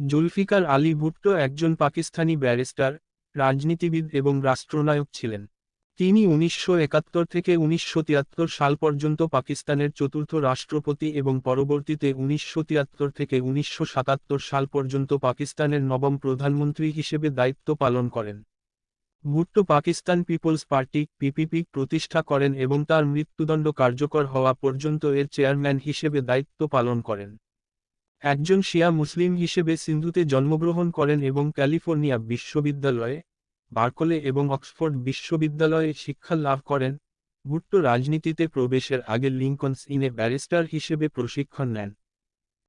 জুলফিকার আলী ভুট্টো একজন পাকিস্তানি ব্যারিস্টার, রাজনীতিবিদ এবং রাষ্ট্রনায়ক ছিলেন। তিনি উনিশশো একাত্তর থেকে উনিশশো তিয়াত্তর সাল পর্যন্ত পাকিস্তানের চতুর্থ রাষ্ট্রপতি এবং পরবর্তীতে উনিশশো তিয়াত্তর থেকে উনিশশো সাতাত্তর সাল পর্যন্ত পাকিস্তানের নবম প্রধানমন্ত্রী হিসেবে দায়িত্ব পালন করেন। Bhutto Pakistan Peoples Party, PPP, প্রতিষ্ঠা করেন এবং তার মৃত্যুদণ্ড কার্যকর হওয়া পর্যন্ত এর চেয়ারম্যান হিসেবে দায়িত্ব পালন করেন। একজন শিয়া মুসলিম হিসেবে সিন্ধুতে জন্মগ্রহণ করেন এবং ক্যালিফোর্নিয়া বিশ্ববিদ্যালয়ে, বার্কলে এবং অক্সফোর্ড বিশ্ববিদ্যালয়ে শিক্ষা লাভ করেন। ভুট্টো রাজনীতিতে প্রবেশের আগে লিঙ্কনস ইনে ব্যারিস্টার হিসেবে প্রশিক্ষণ নেন।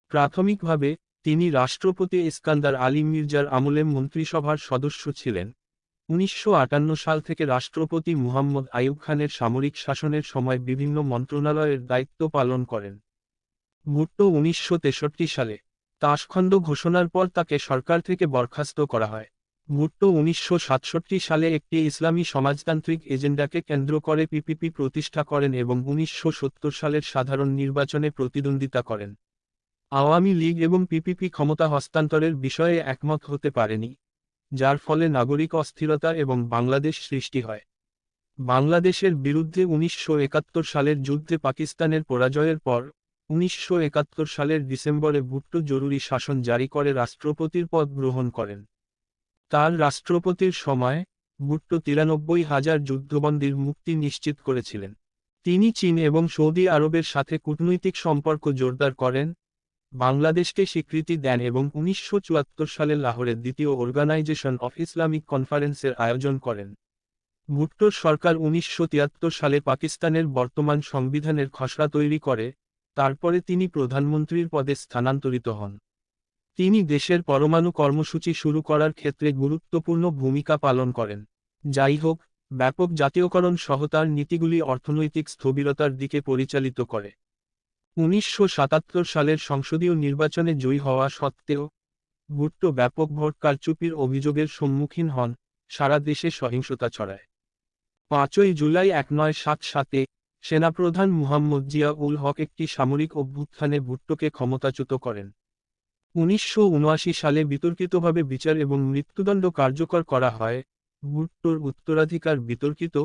প্রাথমিকভাবে, তিনি রাষ্ট্রপতি ইস্কান্দার আলী মির্জার আমলে মন্ত্রিসভার সদস্য ছিলেন। উনিশশো আটান্ন সাল থেকে রাষ্ট্রপতি মুহাম্মদ আইয়ুব খানের সামরিক শাসনের সময় বিভিন্ন মন্ত্রণালয়ের দায়িত্ব পালন করেন। ভুট্টো উনিশশো সালে। তাসখণ্ড ঘোষণার পর তাকে সরকার থেকে বরখাস্ত করা হয়। ভুট্টো উনিশশো সালে একটি ইসলামী সমাজতান্ত্রিক এজেন্ডাকে কেন্দ্র করে পিপিপি প্রতিষ্ঠা করেন এবং উনিশশো সত্তর সালের সাধারণ নির্বাচনে প্রতিদ্বন্দ্বিতা করেন। আওয়ামী লীগ এবং পিপিপি ক্ষমতা হস্তান্তরের বিষয়ে একমত হতে পারেনি, যার ফলে নাগরিক অস্থিরতা এবং বাংলাদেশ সৃষ্টি হয়। বাংলাদেশের বিরুদ্ধে উনিশশো একাত্তর সালের যুদ্ধে পাকিস্তানের পরাজয়ের পর উনিশশো একাত্তর সালের ডিসেম্বরে ভুট্টো জরুরি শাসন জারি করে রাষ্ট্রপতির পদ গ্রহণ করেন। তার রাষ্ট্রপতির সময়, ভুট্টো তিরানব্বই হাজার যুদ্ধবন্দীর মুক্তি নিশ্চিত করেছিলেন। তিনি চীন এবং সৌদি আরবের সাথে কূটনৈতিক সম্পর্ক জোরদার করেন, বাংলাদেশকে স্বীকৃতি দেন এবং উনিশশো চুয়াত্তর সালে লাহোরের দ্বিতীয় অর্গানাইজেশন অফ ইসলামিক কনফারেন্সের আয়োজন করেন। ভুট্টোর সরকার উনিশশো তিয়াত্তর সালে পাকিস্তানের বর্তমান সংবিধানের খসড়া তৈরি করে তারপরে তিনি প্রধানমন্ত্রীর পদে স্থানান্তরিত হন। তিনি দেশের পরমাণু কর্মসূচি শুরু করার ক্ষেত্রে গুরুত্বপূর্ণ ভূমিকা পালন করেন। যাই হোক, ব্যাপক জাতীয়করণ সহ তার নীতিগুলি অর্থনৈতিক স্থবিরতার দিকে পরিচালিত করে। উনিশশো সাতাত্তর সালের সংসদীয় নির্বাচনে জয়ী হওয়া সত্ত্বেও ভুট্টো ব্যাপক ভোট কারচুপির অভিযোগের সম্মুখীন হন সারা দেশে সহিংসতা ছড়ায়। পাঁচই জুলাই এক নয় সাত সাতে সেনাপ্রধান মুহাম্মদ জিয়া উল হক একটি সামরিক অভ্যুত্থানে ভুট্টোকে ক্ষমতাচ্যুত করেন। উনিশশো উনআশি সালে বিতর্কিতভাবে বিচার এবং মৃত্যুদণ্ড কার্যকর করা হয়। ভুট্টোর উত্তরাধিকার বিতর্কিত,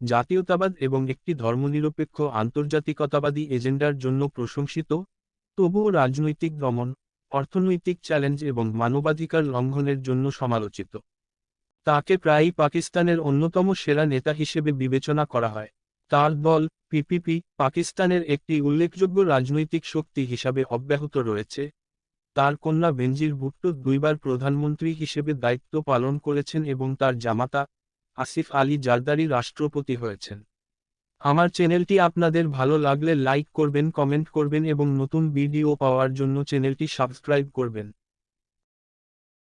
জাতীয়তাবাদ এবং একটি ধর্মনিরপেক্ষ আন্তর্জাতিকতাবাদী এজেন্ডার জন্য প্রশংসিত, তবুও রাজনৈতিক দমন, অর্থনৈতিক চ্যালেঞ্জ এবং মানবাধিকার লঙ্ঘনের জন্য সমালোচিত। তাকে প্রায়ই পাকিস্তানের অন্যতম সেরা নেতা হিসেবে বিবেচনা করা হয়। তার দল পিপিপি, পাকিস্তানের একটি উল্লেখযোগ্য রাজনৈতিক শক্তি হিসাবে অব্যাহত রয়েছে। তার কন্যা বেনজির ভুট্টো দুইবার প্রধানমন্ত্রী হিসেবে দায়িত্ব পালন করেছেন এবং তার জামাতা আসিফ আলী জারদারি রাষ্ট্রপতি হয়েছেন। আমার চ্যানেলটি আপনাদের ভালো লাগলে লাইক করবেন, কমেন্ট করবেন এবং নতুন ভিডিও পাওয়ার জন্য চ্যানেলটি সাবস্ক্রাইব করবেন।